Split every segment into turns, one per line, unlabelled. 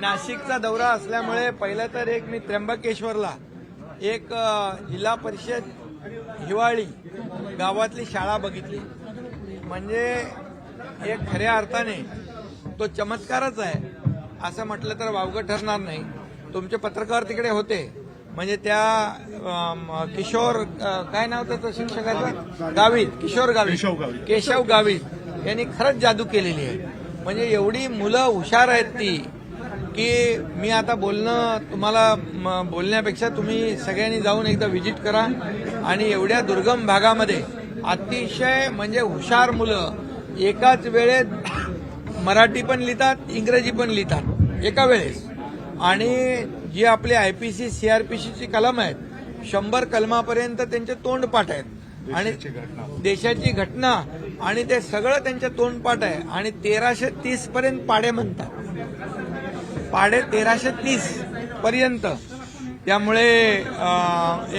नाशिकचा दौरा असल्यामुळे पहिलं तर एक मी त्र्यंबकेश्वरला एक जिल्हा परिषद हिवाळी गावातली शाळा बघितली. म्हणजे एक खऱ्या अर्थाने तो चमत्कारच आहे. असं म्हटलं तर वावगं ठरणार नाही. तुमचे पत्रकार तिकडे होते. म्हणजे त्या किशोर काय नाव त्याचं शिक्षकाचं? गावित किशोर गावित.
केशव गावित
यांनी खरंच जादू केलेली आहे. म्हणजे एवढी मुलं हुशार आहेत ती. की मी आता बोलणं तुम्हाला बोलण्यापेक्षा तुम्ही सगळ्यांनी जाऊन एकदा व्हिजिट करा. आणि एवढ्या दुर्गम भागामध्ये अतिशय म्हणजे हुशार मुलं एकाच वेळेत मराठी पण लिहितात इंग्रजी पण लिहितात एका वेळेस. आणि जी आपले आय पी सी सीआरपीसीची कलम आहेत शंभर कलमापर्यंत त्यांचे तोंडपाठ आहेत. आणि
देशाची घटना.
देशाची घटना आणि ते सगळं त्यांच्या तोंडपाठ आहे. आणि तेराशे तीस पर्यंत पाडे म्हणतात. पाडे तेराशे तीस पर्यंत. त्यामुळे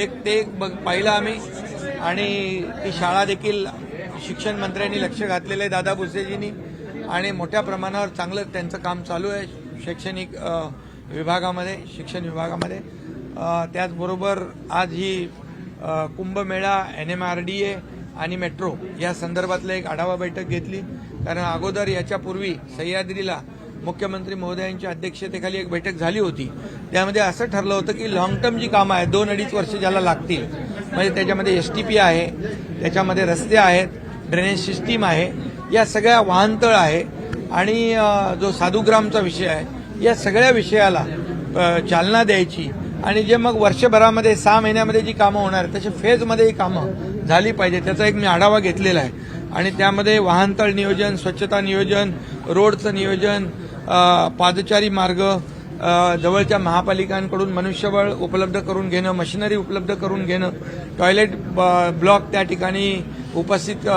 एक ते एक बघ- पाहिलं आम्ही. आणि ती शाळा देखील शिक्षण मंत्र्यांनी लक्ष घातलेलं आहे दादा भुसेजींनी. आणि मोठ्या प्रमाणावर चांगलं त्यांचं काम चालू आहे शैक्षणिक विभागामध्ये शिक्षण विभागामध्ये. त्याचबरोबर आज ही Kumbh Mela N M R D A आणि मेट्रो या संदर्भातलं एक आढावा बैठक घेतली. कारण अगोदर याच्यापूर्वी सह्याद्रीला मुख्यमंत्री महोदयांच्या अध्यक्षतेखाली एक बैठक झाली होती. त्यामध्ये असं ठरलं होतं की लॉंग टर्म जी कामं आहेत दोन अडीच वर्ष ज्याला लागतील म्हणजे त्याच्यामध्ये एस टी पी आहे त्याच्यामध्ये रस्ते आहेत ड्रेनेज सिस्टीम आहे या सगळ्या वाहनतळ आहे आणि जो साधुग्रामचा विषय आहे या सगळ्या विषयाला चालना द्यायची आणि जे मग वर्षभरामध्ये सहा महिन्यामध्ये जी कामं होणार आहेत, तशी फेजमध्ये ही कामं झाली पाहिजे त्याचा एक मी आढावा घेतलेला आहे. आणि त्यामध्ये वाहनतळ नियोजन स्वच्छता नियोजन रोडचं नियोजन पादचारी मार्ग जवळच्या महापालिकांकडून मनुष्यबळ उपलब्ध करून घेणं मशिनरी उपलब्ध करून घेणं टॉयलेट ब- ब्लॉक त्या ठिकाणी उपस्थित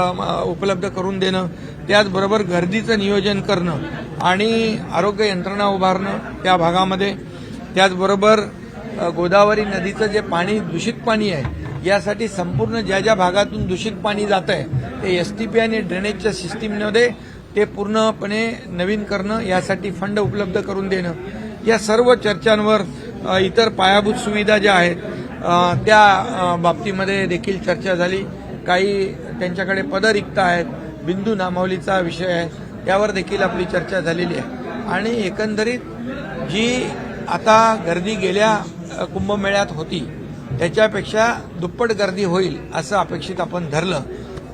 उपलब्ध करून देणं त्याचबरोबर गर्दीचं नियोजन करणं आणि आरोग्य यंत्रणा उभारणं त्या भागामध्ये. त्याचबरोबर गोदावरी नदीचं जे पाणी दूषित पाणी आहे यासाठी संपूर्ण ज्या ज्या भागातून दूषित पाणी जात आहे ते एस टी पी आणि ड्रेनेजच्या सिस्टीममध्ये ते पूर्णपणे नवीन करणं यासाठी फंड उपलब्ध करून देणं. या सर्व चर्चांवर इतर पायाभूत सुविधा ज्या आहेत त्या बाबतीमध्ये देखील चर्चा झाली. काही त्यांच्याकडे पदरिक्त आहेत. बिंदू नामावलीचा विषय आहे. त्यावर देखील आपली चर्चा झालेली आहे. आणि एकंदरीत जी आता गर्दी गेल्या कुंभमेळ्यात होती त्याच्यापेक्षा दुप्पट गर्दी होईल असं अपेक्षित आपण धरलं.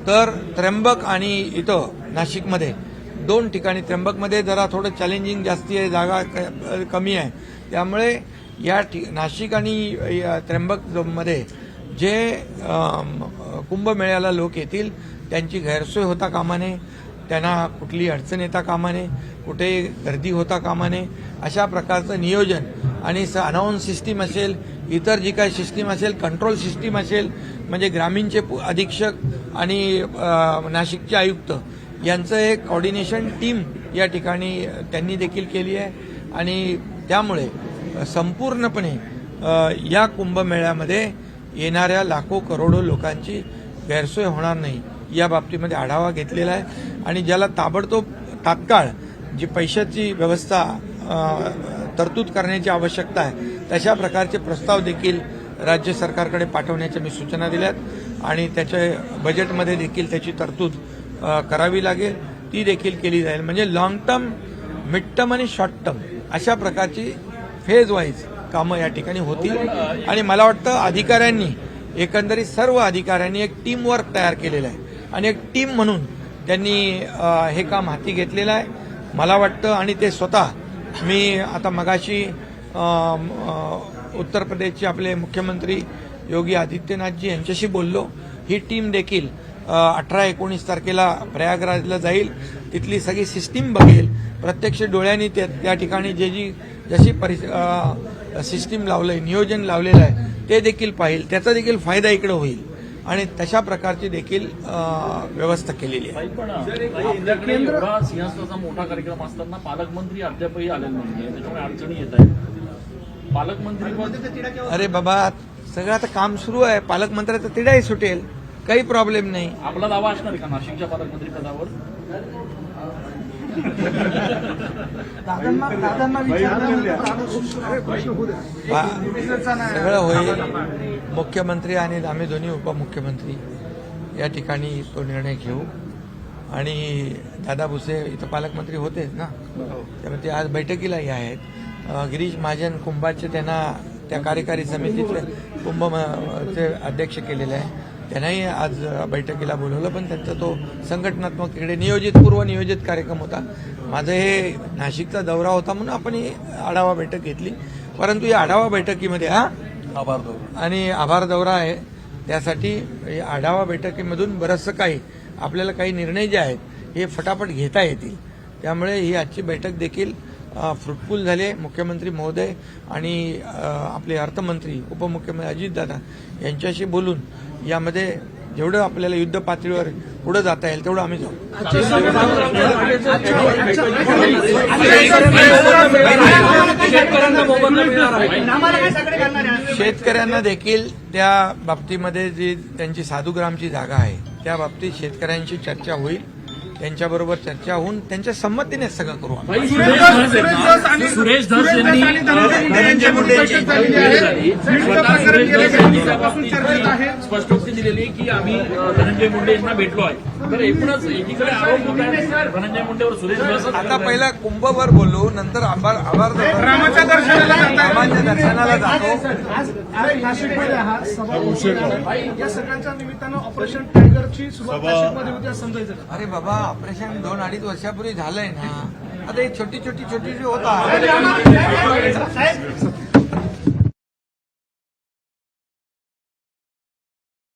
तर त्र्यंबक आणि इथं नाशिकमध्ये दोन ठिकाणी त्र्यंबकमध्ये जरा थोडं चॅलेंजिंग जास्ती आहे जागा क- कमी आहे. त्यामुळे या ठि नाशिक आणि या त्र्यंबकमध्ये जे कुंभमेळ्याला लोक येतील त्यांची गैरसोय होता कामा नये त्यांना कुठली अडचण येता कामा नये कुठे गर्दी होता कामा नये अशा प्रकारचं नियोजन आणि स अनाऊन्स सिस्टीम असेल इतर जी काही सिस्टीम असेल कंट्रोल सिस्टीम असेल म्हणजे ग्रामीणचे पु- अधीक्षक आणि नाशिकचे आयुक्त यांचं एक कॉर्डिनेशन टीम या ठिकाणी त्यांनी देखील केली आहे. आणि त्यामुळे संपूर्णपणे या कुंभमेळ्यामध्ये येणाऱ्या लाखो करोडो लोकांची गैरसोय होणार नाही या बाबतीमध्ये आढावा घेतलेला आहे. आणि ज्याला ताबडतोब तात्काळ जी पैशाची व्यवस्था तरतूद करण्याची आवश्यकता आहे तशा प्रकारचे प्रस्ताव देखील राज्य सरकारकडे पाठवण्याच्या मी सूचना दिल्यात. आणि त्याच्या बजेटमध्ये देखील त्याची तरतूद करावी लागेल ती देखील केली जाईल. म्हणजे लॉंग टर्म मिड टर्म आणि शॉर्ट टर्म अशा प्रकारची फेज वाईज कामं या ठिकाणी होतील. आणि मला वाटतं अधिकाऱ्यांनी एकंदरीत सर्व अधिकाऱ्यांनी एक टीम वर्क तयार केलेलं आहे. आणि एक टीम म्हणून त्यांनी हे काम हाती घेतलेलं आहे. मला वाटतं आणि ते स्वतः मी आता मगाशी उत्तर प्रदेशचे आपले मुख्यमंत्री योगी आदित्यनाथजी यांच्याशी बोललो. ही टीम देखील अठरा एकोणीस तारखेला प्रयागराजला जाईल. तिथली सगळी सिस्टीम बघेल. प्रत्यक्ष डोळ्यांनी त्या त्या ठिकाणी जे जी जशी परि सिस्टीम लावलंय नियोजन लावलेलं आहे ते देखील पाहिल. त्याचा देखील फायदा इकडे होईल. आणि तशा प्रकारची देखील व्यवस्था केलेली आहे.
मोठा कार्यक्रम असताना पालकमंत्री अद्यापही नाहीये. त्याच्यामुळे अडचणी येत आहेत. पालकमंत्री
अरे बाबा सगळं आता काम सुरू आहे. पालकमंत्र्याचा तिढाही सुटेल. काही प्रॉब्लेम नाही.
आपला दावा असणार का? नाशिकच्या पालकमंत्री पदावर?
दादांना दादांना
सगळं होईल. मुख्यमंत्री आणि आम्ही दोन्ही उपमुख्यमंत्री या ठिकाणी तो निर्णय घेऊ. आणि दादा भुसे इथं पालकमंत्री होतेच ना? त्यामुळे ते आज बैठकीलाही आहेत. अं, गिरीश महाजन कुंभाचे त्यांना त्या कार्यकारी समितीतले कुंभ म- चे अध्यक्ष केलेले आहे. त्यांनाही आज बैठकीला बोलवलं पण त्यांचा तो संघटनात्मक इकडे नियोजित पूर्व नियोजित कार्यक्रम होता. माझं हे नाशिकचा दौरा होता म्हणून आपण ही आढावा बैठक घेतली. परंतु या आढावा बैठकीमध्ये हा? आणि आभार दौरा आहे. त्यासाठी आढावा बैठकीमधून बरंचसं काही आपल्याला काही निर्णय जे आहेत हे फटाफट घेता येतील. त्यामुळे ही आजची बैठक देखील फ्रुटफुल झाले मुख्यमंत्री महोदय आणि आपले अर्थमंत्री उपमुख्यमंत्री अजितदादा यांच्याशी बोलून यामध्ये जेवढं आपल्याला युद्ध पातळीवर पुढे जाता येईल तेवढं आम्ही जाऊ.
शेतकऱ्यांना
शेतकऱ्यांना देखील त्या बाबतीमध्ये जी त्यांची साधुग्रामची जागा आहे त्या बाबतीत शेतकऱ्यांशी चर्चा होईल. त्यांच्याबरोबर चर्चा होऊन त्यांच्या संमतीने सगळं करू आम्ही.
सुरेश धस धनंजय मुंडे स्पष्टोक्ती दिलेली आहे की आम्ही धनंजय मुंडे यांना भेटलो आहे. तर एकूणच एकीकडे आरोप होत आहे धनंजय मुंडेवर सुरेश धस
आता पहिला कुंभवर बोलू नंतर आभार आभार रामाच्या दर्शनाला जातो
आज आज नाशिकमध्ये सभा या सगळ्यांच्या निमित्तानं ऑपरेशन टायगरची सुरुवात नाशिकमध्ये होती असं समजायचं का?
अरे बाबा ऑपरेशन दोन अडीच वर्षापूर्वी झालंय ना. आता ही छोटी छोटी छोटी जी होता